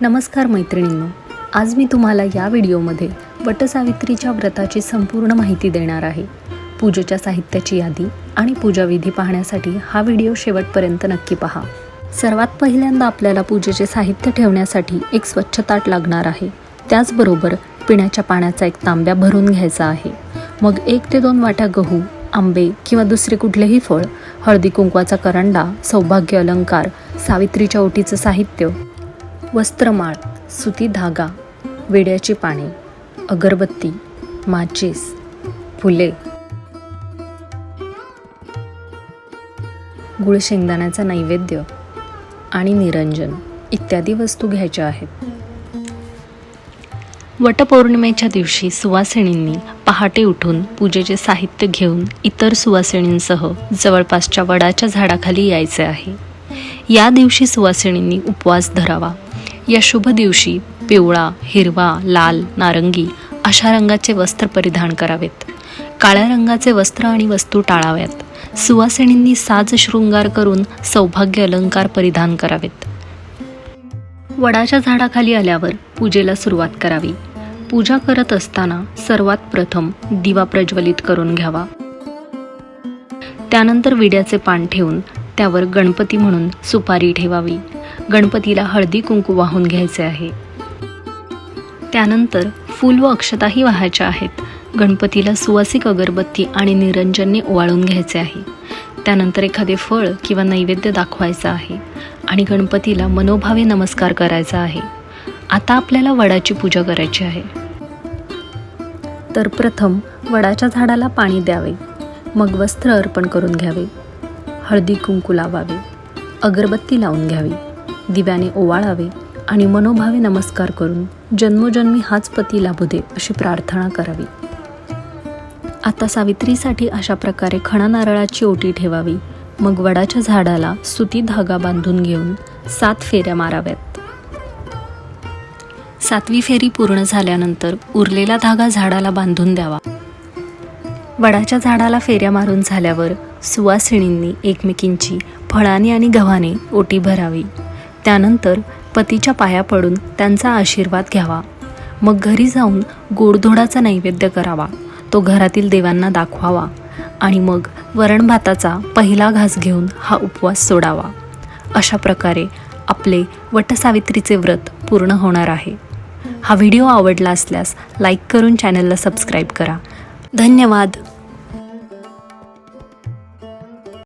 नमस्कार मैत्रिणींनो आज मी तुम्हाला या व्हिडिओमध्ये वटसावित्रीच्या व्रताची संपूर्ण माहिती देणार आहे. पूजेच्या साहित्याची यादी आणि पूजाविधी पाहण्यासाठी हा व्हिडिओ शेवटपर्यंत नक्की पहा. सर्वात पहिल्यांदा आपल्याला पूजेचे साहित्य ठेवण्यासाठी एक स्वच्छ ताट लागणार आहे. त्याचबरोबर पिण्याच्या पाण्याचा एक तांब्या भरून घ्यायचा आहे. मग एक ते दोन वाट्या गहू आंबे किंवा दुसरे कुठलेही फळ हळदी कुंकवाचा करंडा सौभाग्य अलंकार सावित्रीच्या ओटीचं साहित्य वस्त्रमाळ सुती धागा वेड्याची पाने अगरबत्ती माचीस फुले. गुळ शेंगदाण्याचा नैवेद्य आणि निरंजन इत्यादी वस्तू घ्यायच्या आहेत. वटपौर्णिमेच्या दिवशी सुवासिनींनी पहाटे उठून पूजेचे साहित्य घेऊन इतर सुवासिनींसह जवळपासच्या वडाच्या झाडाखाली यायचे आहे. या दिवशी सुवासिनींनी उपवास धरावा. या शुभ दिवशी पिवळा हिरवा लाल नारंगी अशा रंगाचे वस्त्र परिधान करावेत. काळ्या रंगाचे वस्त्र आणि वस्तू टाळाव्यात. सुवासिनींनी साज शृंगार करून सौभाग्य अलंकार परिधान करावेत. वडाच्या झाडाखाली आल्यावर पूजेला सुरुवात करावी. पूजा करत असताना सर्वात प्रथम दिवा प्रज्वलित करून घ्यावा. त्यानंतर विड्याचे पान ठेवून त्यावर गणपती म्हणून सुपारी ठेवावी. गणपतीला हळदी कुंकू वाहून घ्यायचे आहे. त्यानंतर फूल व अक्षताही वाहायच्या आहेत. गणपतीला सुवासिक अगरबत्ती आणि निरंजनने ओवाळून घ्यायचे आहे. त्यानंतर एखादे फळ किंवा नैवेद्य दाखवायचं आहे आणि गणपतीला मनोभावे नमस्कार करायचा आहे. आता आपल्याला वडाची पूजा करायची आहे. तर प्रथम वडाच्या झाडाला पाणी द्यावे. मग वस्त्र अर्पण करून घ्यावे. हळदी कुंकू लावावे. अगरबत्ती लावून घ्यावी. दिव्याने ओवाळावे आणि मनोभावे नमस्कार करून जन्मोजन्मी हाच पती लाभू दे अशी प्रार्थना करावी. आता सावित्रीसाठी अशा प्रकारे खणा नारळाची ओटी ठेवावी मग वडाच्या झाडाला सुती धागा बांधून घेऊन सात फेऱ्या माराव्यात. सातवी फेरी पूर्ण झाल्यानंतर उरलेला धागा झाडाला बांधून द्यावा. वडाच्या झाडाला फेऱ्या मारून झाल्यावर सुवासिनींनी एकमेकींची फळाने आणि गव्हाने ओटी भरावी. त्यानंतर पतीच्या पाया पडून त्यांचा आशीर्वाद घ्यावा. मग घरी जाऊन गोडधोडाचा नैवेद्य करावा. तो घरातील देवांना दाखवावा आणि मग वरण भाताचा पहिला घास घेऊन हा उपवास सोडावा. अशा प्रकारे आपले वटसावित्रीचे व्रत पूर्ण होणार आहे. हा व्हिडिओ आवडला असल्यास लाईक करून चॅनलला सबस्क्राईब करा. धन्यवाद.